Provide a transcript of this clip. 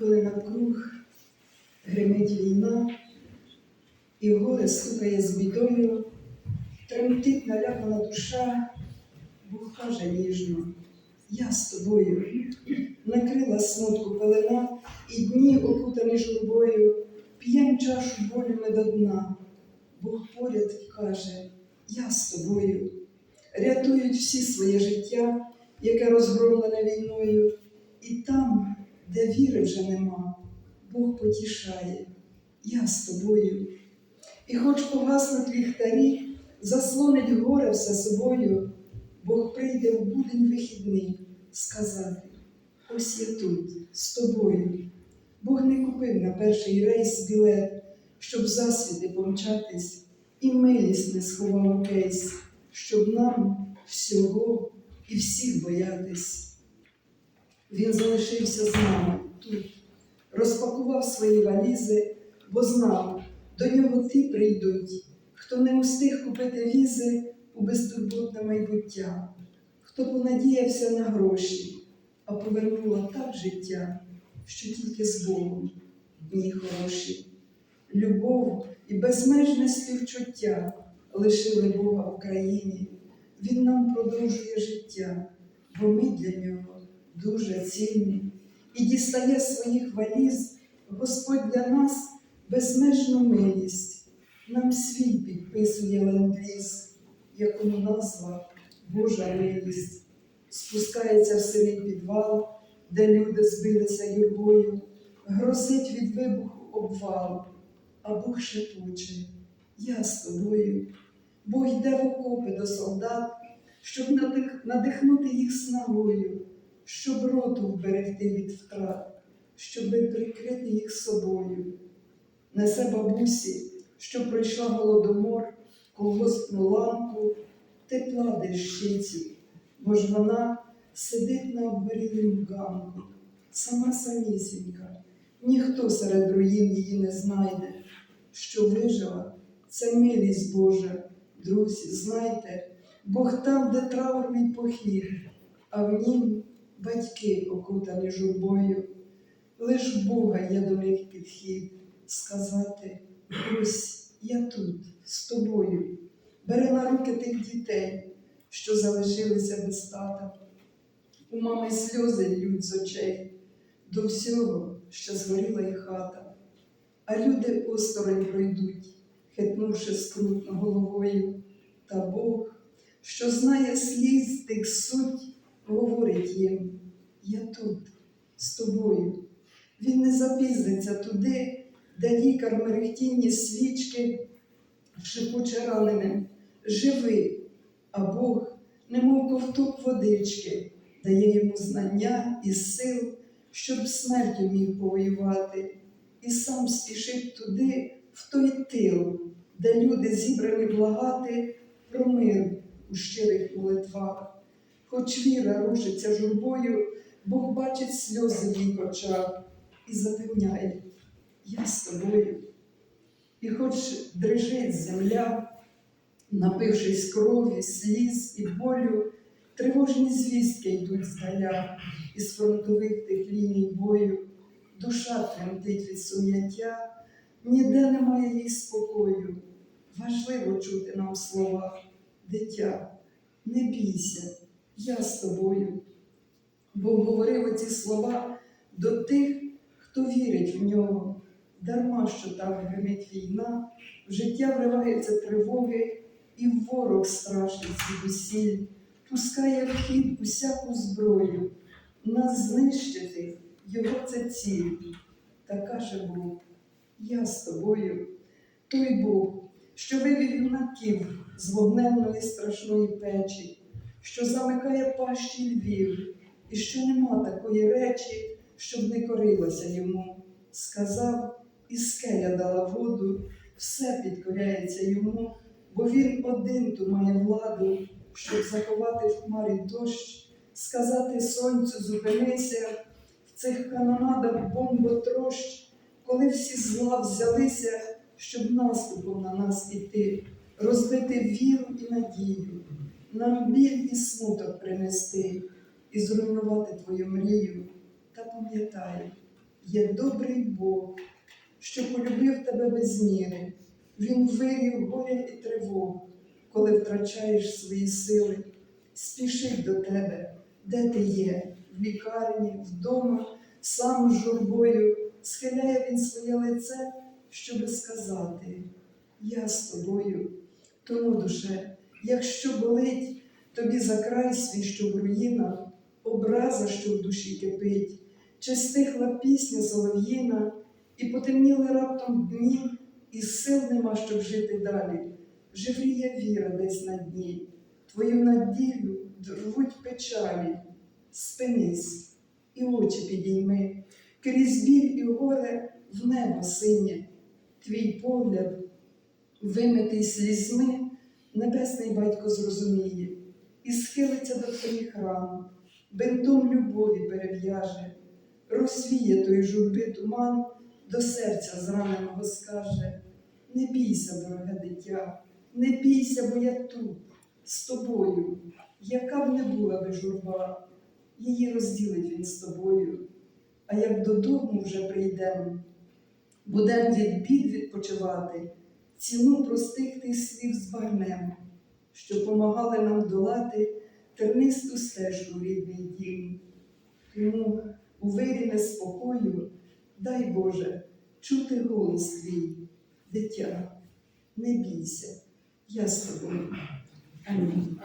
коли навкруг гримить війна, і горе стукає з бідою, тремтить налякана душа, Бог каже ніжно, я з тобою, накрила смутку пелена, і дні, окутані журбою, п'єм чашу болю ми до дна. Бог поряд каже, я з тобою, рятують всі своє життя, яке розгромлене війною, і там, де віри вже нема, Бог потішає, я з тобою. І хоч погаснуть ліхтарі, заслонить горе все собою, Бог прийде в будень вихідний сказати, ось я тут, з тобою. Бог не купив на перший рейс білет, щоб засвіти помчатись, і милість не сховав кейс, щоб нам всього і всіх боятись. Він залишився з нами тут, розпакував свої валізи, бо знав, до нього ті прийдуть, хто не устиг купити візи у безтурботне майбуття, хто понадіявся на гроші, а повернула так життя, що тільки з Богом дні хороші. Любов і безмежне співчуття лишили Бога в країні. Він нам продовжує життя, бо ми для нього дуже цінні. І дістає своїх валіз Господь для нас безмежну милість. Нам свій підписує ленд-ліз, якому назва Божа милість. Спускається в сирий підвал, де люди збилися юрбою, грозить від вибуху обвал, а Бог шепоче, я з тобою. Бог йде в окопи до солдат, щоб надихнути їх снагою, щоб роту вберегти від втрат, щоб прикрити їх собою. Несе бабусі, що пройшла голодомор, колгоспну лампу, тепла дещицю, бо ж вона сидить на обгорілім ганку, сама самісінька, ніхто серед руїн її не знайде, що вижила, це милість Божа, друзі, знайте, Бог там, де траурний похід, а в нім батьки окутані журбою. Лиш Бога є до них підхід сказати, ось я тут з тобою. Бери на руки тих дітей, що залишилися без тата. У мами сльози льють з очей до всього, що згоріла й хата. А люди осторонь пройдуть, хитнувши скрутно головою. Та Бог, що знає сліз тих суть, говорить їм: Я тут з тобою. Він не запізниться туди, де лікар мерехтінні свічки шепоче раненим, живи, а Бог, немов ковток водички, дає йому знання і сил, щоб смертю міг повоювати, і сам спішить туди, в той тил, де люди зібрані благати про мир у щирих молитвах. Хоч віра рушиться журбою, Бог бачить сльози в їх очах і запевняє, я з тобою. І хоч дрижить земля, напившись крові, сліз і болю, тривожні звістки йдуть здаля із фронтових тих ліній бою, душа тремтить від сум'яття, ніде немає їй спокою. Важливо чути нам слова, дитя, не бійся, я з тобою. Бог говорив оці слова до тих, хто вірить в нього. Дарма, що там гримить війна, в життя вриваються тривоги, і ворог страшний звідусіль, пускає в хід усяку зброю. Нас знищити його це ціль. Та каже Бог, я з тобою, той Бог, що вивів юнаків з вогненної страшної печі, що замикає пащі львів, і що нема такої речі, щоб не корилася йому. Сказав, і скеля дала воду, все підкоряється йому, бо він один ту має владу, щоб заховати в хмарі дощ, сказати сонцю зупинися, в цих канонадах бомботрощ, коли всі зла взялися, щоб наступом на нас іти, розбити віру і надію, нам біль і смуток принести і зруйнувати твою мрію. Та пам'ятай, є добрий Бог, що полюбив тебе без міри. Він вирів горя і тривог, коли втрачаєш свої сили, спішить до тебе, де ти є, в лікарні, вдома, сам з журбою, схиляє він своє лице, щоби сказати: Я з тобою. Тому, душе, якщо болить тобі за край свій, що в руїнах, образа, що в душі кипить, чи стихла пісня солов'їна, і потемніли раптом дні, і сил нема, щоб жити далі. Живріє віра десь на дні, твою надію рвуть печалі. Спинись і очі підійми, крізь біль і горе в небо синє, твій погляд, вимитий слізьми, небесний батько зрозуміє і схилиться до твоїх ран, бинтом любові перев'яже, розвіє той журби туман, до серця зраненого скаже: Не бійся, дороге дитя, не бійся, бо я тут, з тобою, яка б не була би журба, її розділить він з тобою. А як додому вже прийдемо, будем від бід відпочивати, ціну простих тих слів збагнемо, що помагали нам долати тернисту стежку рідний дім. Тому у вирі неспокою, дай Боже, чути голос твій, дитя, не бійся, я з тобою. Амінь.